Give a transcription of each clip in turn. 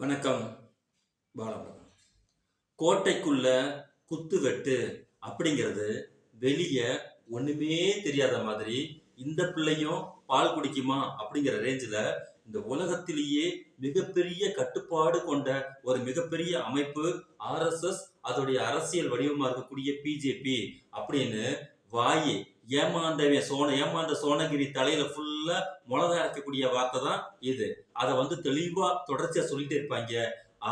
வணக்கம் பாலபுரம் கோட்டைக்குள்ள குத்து வெட்டு அப்படிங்கிறது வெளியே ஒண்ணுமே தெரியாத மாதிரி இந்த பிள்ளையும் பால் குடிக்குமா அப்படிங்கிற ரேஞ்சில் இந்த உலகத்திலேயே மிகப்பெரிய கட்டுப்பாடு கொண்ட ஒரு மிகப்பெரிய அமைப்பு ஆர்எஸ்எஸ் அதோடைய அரசியல் வடிவமாக இருக்கக்கூடிய பிஜேபி அப்படின்னு வாயி ஏமாந்தவன் சோன ஏமாந்த சோனகிரி தலையில ஃபுல்லா மிளகா அரைக்கக்கூடிய வார்த்தை தான் இது. அதை வந்து தெளிவா தொடர்ச்சியா சொல்லிட்டே இருப்பாங்க.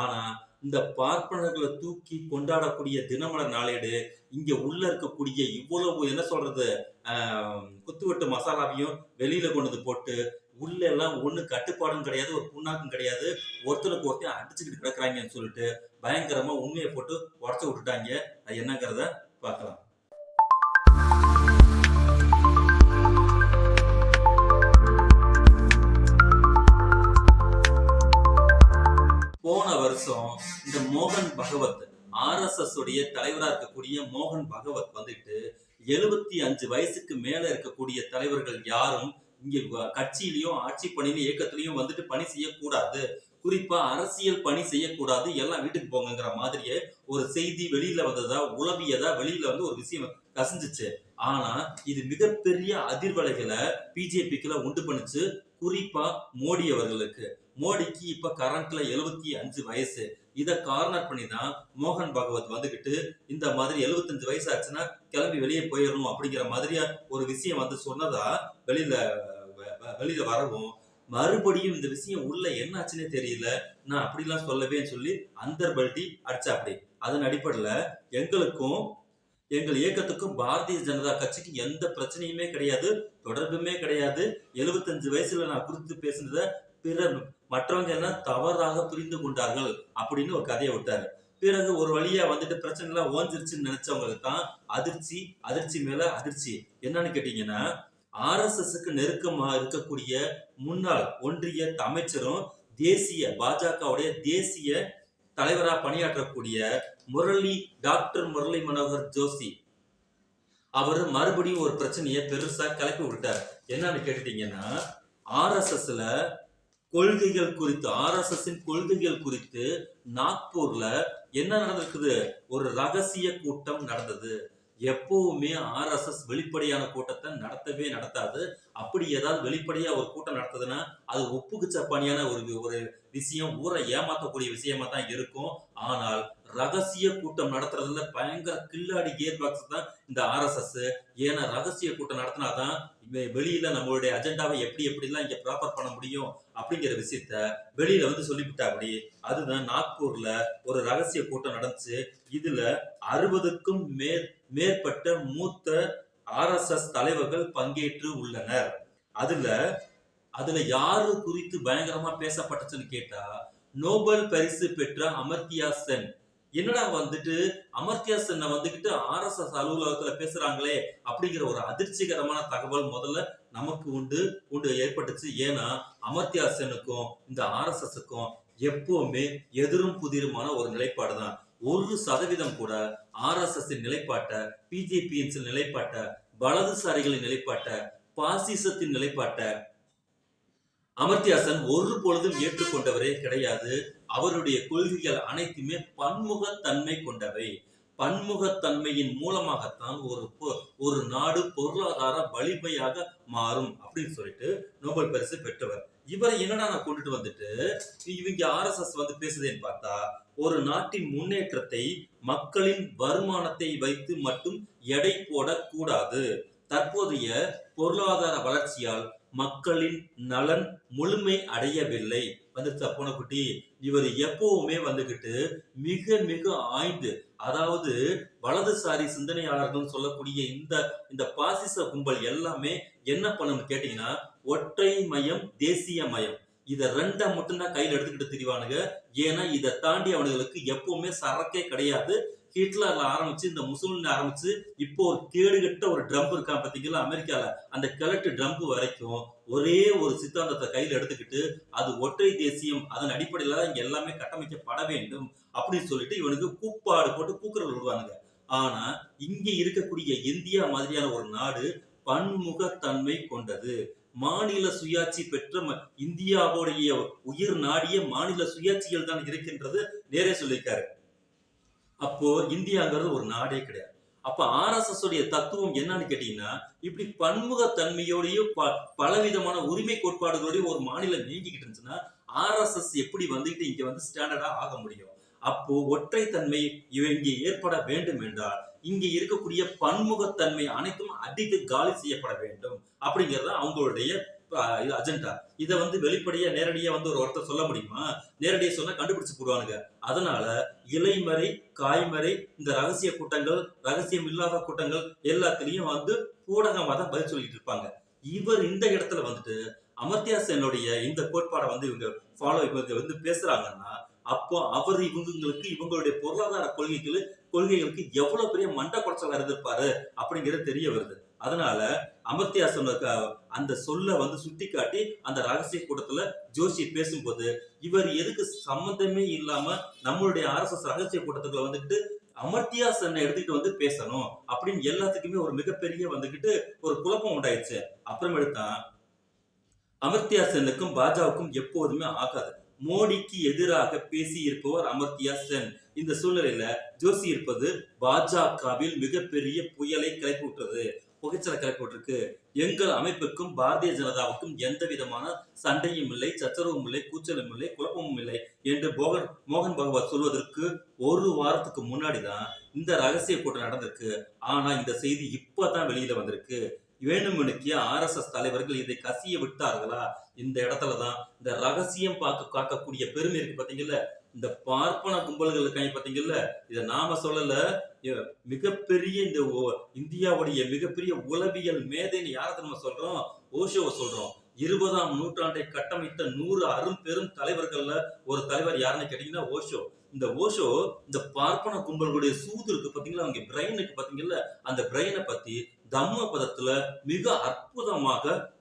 ஆனா இந்த பார்ப்பனர்களை தூக்கி கொண்டாடக்கூடிய தினமலர் நாளேடு இங்க உள்ள இருக்கக்கூடிய இவ்வளவு என்ன சொல்றது குத்துவெட்டு மசாலாவையும் வெளியில கொண்டு வந்து போட்டு உள்ள எல்லாம் ஒண்ணு கட்டுப்பாடும் கிடையாது ஒரு புண்ணாக்கும் கிடையாது. ஒருத்தருக்கு ஒருத்தர் அடிச்சுக்கிட்டு கிடக்குறாங்கன்னு சொல்லிட்டு பயங்கரமா உண்மையை போட்டு உடச்சு விட்டுட்டாங்க. அது என்னங்கிறத பார்க்கலாம். வருஷம் இந்த மோகன் பகவத் ஆர்எஸ்எஸ் உடைய தலைவரா இருக்கக்கூடிய மோகன் பகவத் வந்துட்டு எழுபத்தி அஞ்சு வயசுக்கு மேல இருக்கக்கூடிய தலைவர்கள் யாரும் இங்க வ- கட்சியிலயும் ஆட்சி பணியிலும் இயக்கத்திலையும் வந்துட்டு பணி செய்யக்கூடாது. குறிப்பா அரசியல் பணி செய்யக்கூடாது. எல்லாம் வீட்டுக்கு போங்கங்கிற மாதிரியே ஒரு செய்தி வெளியில வந்ததா உளவியதா வெளியில வந்து ஒரு விஷயம் கசிஞ்சிச்சு. ஆனா இது மிகப்பெரிய அதிர்வலைகளை பிஜேபிக்குள்ள உண்டு பண்ணுச்சு. குறிப்பா மோடி அவர்களுக்கு. மோடிக்கு இப்ப கரண்ட்ல எழுபத்தி அஞ்சு வயசு. இதை கார்னர் பண்ணி தான் மோகன் பகவத் வந்துகிட்டு இந்த மாதிரி 75 வயசு ஆச்சுன்னா கிளம்பி வெளியே போயிடணும் அப்படிங்கிற மாதிரியா ஒரு விஷயம் வந்து சொன்னதா வெளியில வ- வெளியில வரவும். மறுபடியும் இந்த விஷயம் உள்ள என்னாச்சுன்னே தெரியல. நான் அப்படிலாம் சொல்லவேன்னு சொல்லி அந்தர் பல்ட்டி அடிச்சா அப்படி அதன் அடிப்படையில எங்களுக்கும் எங்கள் இயக்கத்துக்கும் பாரதிய ஜனதா கட்சிக்கு எந்த பிரச்சனையுமே கிடையாது தொடர்புமே கிடையாது. 75 வயசுல நான் குறித்து பேசினதை பிறர் மற்றவங்க எல்லாம் தவறாக புரிந்து கொண்டார்கள் அப்படின்னு ஒரு கதையை விட்டாரு. பிறகு ஒரு வழியா வந்துட்டு பிரச்சனை எல்லாம் ஓஞ்சிருச்சுன்னு நினைச்சவங்களுக்கு தான் அதிர்ச்சி அதிர்ச்சி மேல அதிர்ச்சி. என்னன்னு கேட்டீங்கன்னா ஆர்எஸ்எஸ்க்கு நெருக்கமாக இருக்கக்கூடிய முன்னாள் ஒன்றிய அமைச்சரும் தேசிய பாஜகவுடைய தேசிய தலைவரா பணியாற்றக்கூடிய முரளி டாக்டர் முரளி மனோகர் ஜோஷி. அவர் மறுபடியும் ஒரு பிரச்சனையை பெருசா கிளப்பி விட்டார் என்னன்னு கேட்டுட்டீங்கன்னா ஆர்எஸ்எஸ்ல கொள்கைகள் குறித்து ஆர்எஸ்எஸ்ஸின் கொள்கைகள் குறித்து நாக்பூர்ல என்ன நடந்திருக்குது? ஒரு ரகசிய கூட்டம் நடந்தது. எப்பவுமே ஆர்எஸ்எஸ் வெளிப்படையான கூட்டத்தை நடத்தவே நடத்தாது. அப்படி ஏதாவது வெளிப்படையா ஒரு கூட்டம் நடத்துதுன்னா அது ஒப்புக்கு சப்பானியான ஒரு ஒரு விஷயம் ஊரை ஏமாத்தக்கூடிய விஷயமா தான் இருக்கும். ஆனால் ரகசிய கூட்டம் நடத்துறதுல பயங்கர கில்லாடி கியர் பாக்ஸ் தான் இந்த ஆர்எஸ்எஸ் ஏன்னா ரகசிய கூட்டம் நடத்தினாதான் வெளியில நம்மளுடைய அஜெண்டாவை எப்படி எப்படிலாம் இங்க ப்ராப்பர் பண்ண முடியும்? அப்படிங்கிற விஷயத்த வெளியில வந்து சொல்லிவிட்டாபடி அதுதான் நாக்பூர்ல ஒரு ரகசிய கூட்டம் நடந்துச்சு. இதுல அறுபதுக்கும் மேற் மேற்பட்ட மூத்த ஆர்எஸ்எஸ் தலைவர்கள் பங்கேற்று உள்ளனர். அதுல அதுல யாரு குறித்து பயங்கரமா பேசப்பட்டுச்சுன்னு கேட்டா நோபல் பரிசு பெற்ற அமர்த்தியா சென். என்னடா வந்துட்டு அமர்த்தியா சென்னை வந்துகிட்டு ஆர்எஸ்எஸ் அலுவலகத்துல பேசுறாங்களே அப்படிங்கிற ஒரு அதிர்ச்சிகரமான தகவல் முதல்ல நமக்கு உண்டு உண்டு ஏற்பட்டுச்சு. ஏன்னா அமர்த்தியாசனுக்கும் இந்த ஆர்எஸ்எஸ்க்கும் எப்பவுமே எதிரும் புதிருமான ஒரு நிலைப்பாடு தான் ஒரு சதவீதம் கூட ஆர்எஸ்எஸ் நிலைப்பாட்ட பிஜேபியின் நிலைப்பாட்ட வலதுசாரிகளின் நிலைப்பாட்ட பாசிசத்தின் நிலைப்பாட்ட அமர்த்தியாசன் ஒரு பொழுதும் ஏற்றுக்கொண்டவரே கிடையாது. அவருடைய கொள்கைகள் அனைத்துமே பன்முகத்தன்மை கொண்டவை. பன்முகத்தன்மையின் மூலமாகத்தான் ஒரு பொ- ஒரு நாடு பொருளாதார வலிமையாக மாறும் அப்படின்னு சொல்லிட்டு நோபல் பரிசு பெற்றவர். இவரை என்னடா நான் கொண்டுட்டு வந்துட்டு இவங்க ஆர்எஸ்எஸ் வந்து பேசுதேன்னு பார்த்தா ஒரு நாட்டின் முன்னேற்றத்தை மக்களின் வருமானத்தை வைத்து மட்டும் எடை போடக்கூடாது. தற்போதைய பொருளாதார வளர்ச்சியால் மக்களின் நலன் முழுமை அடையவில்லை. வந்துருச்சா பூனைக்குட்டி இவர் எப்பவுமே வந்துகிட்டு மிக மிக ஆய்ந்து அதாவது வலதுசாரி சிந்தனையாளர்கள் சொல்லக்கூடிய இந்த இந்த பாசிச கும்பல் எல்லாமே என்ன பண்ணணும்னு கேட்டீங்கன்னா ஒற்றை மயம் தேசிய மயம். இதை ரெண்டை மட்டும்தான் கையில் எடுத்துக்கிட்டு திரிவானுங்க. ஏன்னா இதை தாண்டி அவனுங்களுக்கு எப்பவுமே சரக்கே கிடையாது. ஹிட்லர்ல ஆரம்பிச்சு இந்த முஸ்லிம்ல ஆரம்பிச்சு இப்போ ஒரு கேடுகட்ட ஒரு ட்ரம்ப் இருக்கான் பாத்தீங்களா அமெரிக்கால. அந்த கிழட்டு ட்ரம்ப் வரைக்கும் ஒரே ஒரு சித்தாந்தத்தை கையில் எடுத்துக்கிட்டு அது ஒற்றை தேசியம் அதன் அடிப்படையில தான் இங்க எல்லாமே கட்டமைக்கப்பட வேண்டும் அப்படின்னு சொல்லிட்டு இவனுக்கு கூப்பாடு போட்டு கூக்குரல் விடுவானுங்க. ஆனா இங்க இருக்கக்கூடிய இந்தியா மாதிரியான ஒரு நாடு பன்முகத்தன்மை கொண்டது. மாநில சுயாட்சி பெற்ற இந்தியாவுடைய உயிர் நாடிய மாநில சுயாட்சிகள் தான் இருக்கின்றது நேரே சொல்லியிருக்காரு. அப்போ இந்தியாங்கிறது ஒரு நாடே கிடையாது. அப்ப ஆர்எஸ்எஸ் உடைய தத்துவம் என்னன்னு கேட்டீங்கன்னா இப்படி பன்முகத்தன்மையோடையும் ப பலவிதமான உரிமை கோட்பாடுகளோடய ஒரு மாநிலம் நீங்கிக்கிட்டு இருந்துச்சுன்னா ஆர்எஸ்எஸ் எப்படி வந்துகிட்டு இங்க வந்து ஸ்டாண்டர்டா ஆக முடியும்? அப்போ ஒற்றைத்தன்மை இங்கே ஏற்பட வேண்டும் என்றால் இங்க இருக்கக்கூடிய பன்முகத்தன்மை அனைத்தும் அடித்து காலி செய்யப்பட வேண்டும். அப்படிங்கிறது அவங்களுடைய இது அஜெண்டா. இதை வந்து வெளிப்படையா நேரடியா வந்து ஒரு ஒருத்தர் சொல்ல முடியுமா? நேரடியா சொன்னா கண்டுபிடிச்சு போடுவானுங்க. அதனால இலைமறை காய்மறை இந்த ரகசிய கூட்டங்கள் ரகசியம் இல்லாத கூட்டங்கள் எல்லாத்துலயும் வந்து ஊடகமா தான் பதில் சொல்லிட்டு இருப்பாங்க. இவர் இந்த இடத்துல வந்துட்டு அமர்த்தியா சென்னுடைய இந்த கோட்பாடை வந்து இவங்க ஃபாலோ இவங்க வந்து பேசுறாங்கன்னா அப்போ அவர் இவங்களுக்கு இவங்களுடைய பொருளாதார கொள்கைகள் கொள்கைகளுக்கு எவ்வளவு பெரிய மண்ட குறைச்சலா இருந்திருப்பாரு அப்படிங்கிறது தெரிய வருது. அதனால அமர்த்தியா அந்த சொல்ல வந்து சுட்டி காட்டி அந்த ரகசிய கூட்டத்துல ஜோஷி பேசும்போது இவர் எதுக்கு சம்பந்தமே இல்லாம நம்மளுடைய ஆர்எஸ்எஸ் ரகசிய கூட்டத்துக்குள்ள வந்துட்டு அமர்த்தியா சென்னை எடுத்துக்கிட்டு வந்து பேசணும் அப்படின்னு எல்லாத்துக்குமே ஒரு மிகப்பெரிய வந்துகிட்டு ஒரு குழப்பம் உண்டாயிடுச்சு. அப்புறமேட்டு தான் அமர்த்தியா சென்னுக்கும் பாஜகவுக்கும் எப்போதுமே ஆகாது. மோடிக்கு எதிராக பேசி இருப்பவர் அமர்த்தியா சென் இந்த சூழ்நிலையில ஜோசி இருப்பது பாஜகவில் மிகப்பெரிய புயலை கிளப்பி விட்டது புகைச்சலை கிளப்பி எங்கள் அமைப்புக்கும் பாரதிய ஜனதாவுக்கும் எந்த விதமான சண்டையும் இல்லை சச்சரவும் இல்லை கூச்சலும் இல்லை குழப்பமும் இல்லை என்று போகன் மோகன் பகவத் சொல்வதற்கு ஒரு வாரத்துக்கு முன்னாடி தான் இந்த ரகசிய கூட்டம் நடந்திருக்கு. ஆனா இந்த செய்தி இப்பதான் வெளியில வந்திருக்கு. வேணுமெனுக்கிய ஆர்எஸ்எஸ் தலைவர்கள் இதை கசிய விட்டார்களா? இந்த இடத்துல தான் இந்த ரகசியம் பார்க்க காக்கக்கூடிய பெருமை இருக்கு பாத்தீங்கல்ல? இந்த பார்ப்பன கும்பல்கள் இருக்காங்க பார்த்தீங்கல்ல இத நாம சொல்லல. மிகப்பெரிய இந்த ஓ- இந்தியாவுடைய மிகப்பெரிய உளவியல் மேதைன்னு யாரை நம்ம சொல்றோம்? ஓஷோவை சொல்றோம். இருபதாம் நூற்றாண்டை கட்டமைத்த நூறு அரும் பெரும் தலைவர்கள்ல ஒரு தலைவர் யாருன்னு கேட்டீங்கன்னா ஓஷோ. இந்த ஓஷோ இந்த பார்ப்பன கும்பல்களுடைய சூது இருக்கு பாத்தீங்களா அவங்க பிரெயினுக்கு பாத்தீங்கல்ல அந்த பிரெயினை பத்தி தம்ம பதத்துல மிக அற்புதமாக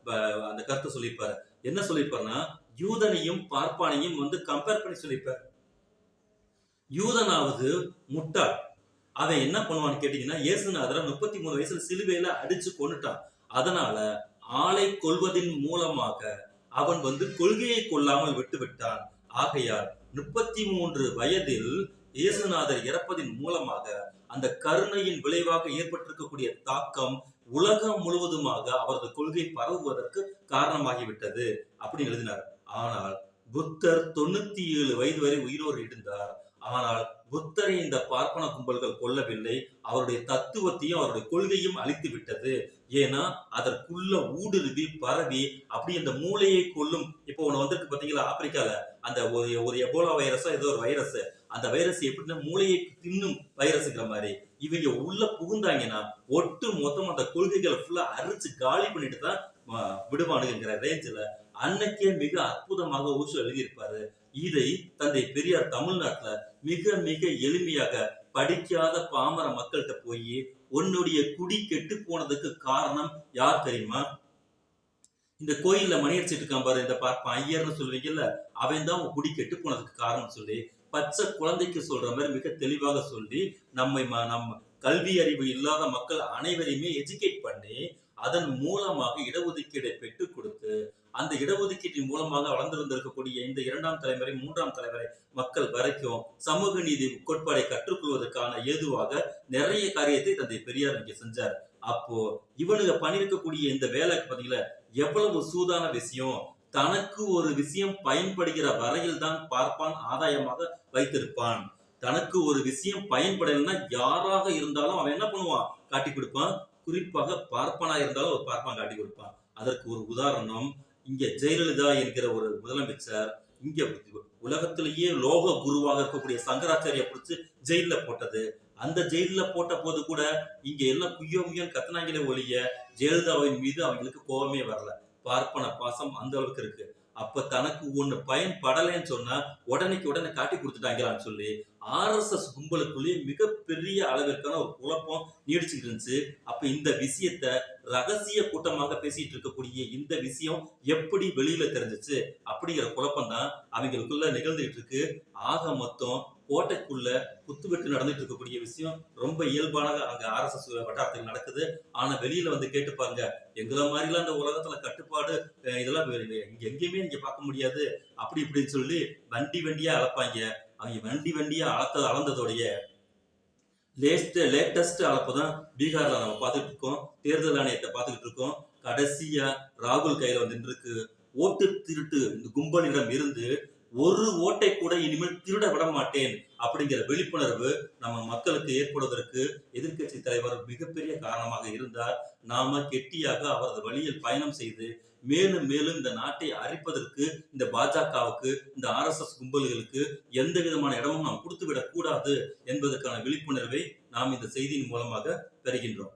அந்த கருத்தை சொல்லியிருப்பாரு. என்ன சொல்லியிருப்பாருன்னா யூதனையும் பார்ப்பானையும் வந்து கம்பேர் பண்ணி சொல்லியிருப்பாரு. யூதனாவது முட்டாள். அதை என்ன பண்ணுவான்னு கேட்டீங்கன்னா இயேசுநாதரை முப்பத்தி மூணு வயசுல சிலுவையில அடிச்சு கொன்னுட்டான். அதனால ஆளை கொள்வதின் மூலமாக அவன் வந்து கொள்கையை கொள்ளாமல் விட்டு விட்டான். ஆகையால் முப்பத்தி மூன்று வயதில் இயேசுநாதர் இறப்பதின் மூலமாக அந்த கருணையின் விளைவாக ஏற்பட்டிருக்கக்கூடிய தாக்கம் உலகம் முழுவதுமாக அவரது கொள்கை பரவுவதற்கு காரணமாகிவிட்டது அப்படின்னு எழுதினார். ஆனால் புத்தர் தொண்ணூத்தி ஏழு வயது வரை உயிரோடு இருந்தார். ஆனால் புத்தரை இந்த பார்ப்பன கும்பல்கள் கொல்லவில்லை. அவருடைய தத்துவத்தையும் அவருடைய கொள்கையும் அழித்து விட்டது. ஏன்னா அதற்குள்ள ஊடுருவி பரவி அப்படி அந்த மூளையை கொல்லும். இப்போ ஒண்ணு வந்திருக்கு பாத்தீங்களா ஆப்பிரிக்கால? அந்த ஒரு ஒரு எபோலா வைரஸோ ஏதோ ஒரு வைரஸ். அந்த வைரஸ் எப்படின்னா மூளையை தின்னும் வைரஸ்ங்கிற மாதிரி. இவங்க உள்ள புகுந்தாங்கன்னா ஒட்டு மொத்தம் அந்த கொள்கைகளை ஃபுல்லா அரிச்சு காலி பண்ணிட்டு தான் விடுவானுங்கிற ரேஞ்சில் அன்னைக்கே மிக அற்புதமாக ஊசு எழுதியிருப்பாரு. இதை தந்தை பெரியார் தமிழ்நாட்டுல மிக மிக எளிமையாக படிக்காத பாமர மக்கள்கிட்ட போய் உன்னுடைய குடி கெட்டு போனதுக்கு காரணம் யார் தெரியுமா? இந்த கோயில்ல மணி அடிச்சிட்டு இருக்கான் பாரு இந்த பார்ப்பான் ஐயர்னு சொல்லுவீங்கல்ல அவன் தான் உன் குடி கெட்டு போனதுக்கு காரணம் சொல்லி பச்சை குழந்தைக்கு சொல்ற மாதிரி மிக தெளிவாக சொல்லி நம்மை ம- நம்ம கல்வி அறிவு இல்லாத மக்கள் அனைவரையுமே எஜுகேட் பண்ணி அதன் மூலமாக இடஒதுக்கீடை பெற்றுக் கொடுத்து அந்த இடஒதுக்கீட்டின் மூலமாக வளர்ந்திருந்திருக்கக்கூடிய இந்த இரண்டாம் தலைமுறை மூன்றாம் தலைமுறை மக்கள் வரைக்கும் சமூக நீதி கோட்பாடை கற்றுக்கொள்வதற்கான ஏதுவாக நிறைய காரியத்தை தந்தை பெரியார் இங்க செஞ்சார். அப்போ இவனுங்க பண்ணிருக்கக்கூடிய இந்த வேலைக்கு பாத்தீங்களா எவ்வளவு சூதான விஷயம். தனக்கு ஒரு விஷயம் பயன்படுகிற வரையில் தான் பார்ப்பான் ஆதாயமாக வைத்திருப்பான். தனக்கு ஒரு விஷயம் பயன்படலைன்னா யாராக இருந்தாலும் அவன் என்ன பண்ணுவான்? காட்டி கொடுப்பான். குறிப்பாக பார்ப்பனா இருந்தாலும் ஒரு பார்ப்பான் காட்டி கொடுப்பான். அதற்கு ஒரு உதாரணம் இங்கே ஜெயலலிதா என்கிற ஒரு முதலமைச்சர் இங்கே உலகத்திலேயே லோக குருவாக இருக்கக்கூடிய சங்கராச்சாரிய பிடிச்சி ஜெயில போட்டது. அந்த ஜெயில போட்ட போது கூட இங்க எல்லாம் குய்யோ முயன் கத்துனாங்களே ஒழிய ஜெயலலிதாவின் மீது அவங்களுக்கு கோபமே வரல. பார்ப்பன பாசம் அந்த அளவுக்கு இருக்கு. அப்ப தனக்கு ஒண்ணு பயன்படலைன்னு சொன்னா உடனேக்கு உடனே காட்டி கொடுத்துட்டாங்களான்னு சொல்லி ஆர்எஸ்எஸ் கும்பலுக்குள்ளேயே மிகப்பெரிய அளவிற்கான ஒரு குழப்பம் நீடிச்சுட்டு இருந்துச்சு. அப்ப இந்த விஷயத்த ரகசிய கூட்டமாக பேசிட்டு இருக்கக்கூடிய இந்த விஷயம் எப்படி வெளியில தெரிஞ்சிச்சு? அப்படிங்கிற குழப்பம் தான் அவங்களுக்குள்ள நிகழ்ந்துகிட்டு இருக்கு. ஆக மொத்தம் கோட்டைக்குள்ள குத்துவெட்டு நடந்துட்டு இருக்கக்கூடிய விஷயம் ரொம்ப இயல்பான அங்க ஆர்எஸ்எஸ் வட்டாரத்தில் நடக்குது. ஆனா வெளியில வந்து கேட்டு பாருங்க எங்களை மாதிரிலாம் இந்த உலகத்துல கட்டுப்பாடு இதெல்லாம் இங்க எங்கேயுமே நீங்க பார்க்க முடியாது. அப்படி இப்படின்னு சொல்லி வண்டி வண்டியா அளப்பாங்க அவங்க வண்டி வண்டியா அளத்த அளந்ததோடைய லேஸ்ட் லேட்டஸ்ட் அளப்பு தான் பீகார்ல நம்ம பார்த்துட்டு இருக்கோம் தேர்தல் ஆணையத்தை பார்த்துக்கிட்டு இருக்கோம் கடைசியா ராகுல் கையில வந்து இருக்கு ஓட்டு திருட்டு இந்த கும்பலிடம் இருந்து ஒரு ஓட்டை கூட இனிமேல் திருட விட மாட்டேன் அப்படிங்கிற விழிப்புணர்வு நம்ம மக்களுக்கு ஏற்படுவதற்கு எதிர்க்கட்சி தலைவர் மிகப்பெரிய காரணமாக இருந்தார். நாம கெட்டியாக அவரது வழியில் பயணம் செய்து மேலும் மேலும் இந்த நாட்டை அரிப்பதற்கு இந்த பாஜகவுக்கு இந்த ஆர்எஸ்எஸ் கும்பல்களுக்கு எந்த விதமான இடமும் நாம் கொடுத்து கூடாது என்பதற்கான விழிப்புணர்வை நாம் இந்த செய்தியின் மூலமாக பெறுகின்றோம்.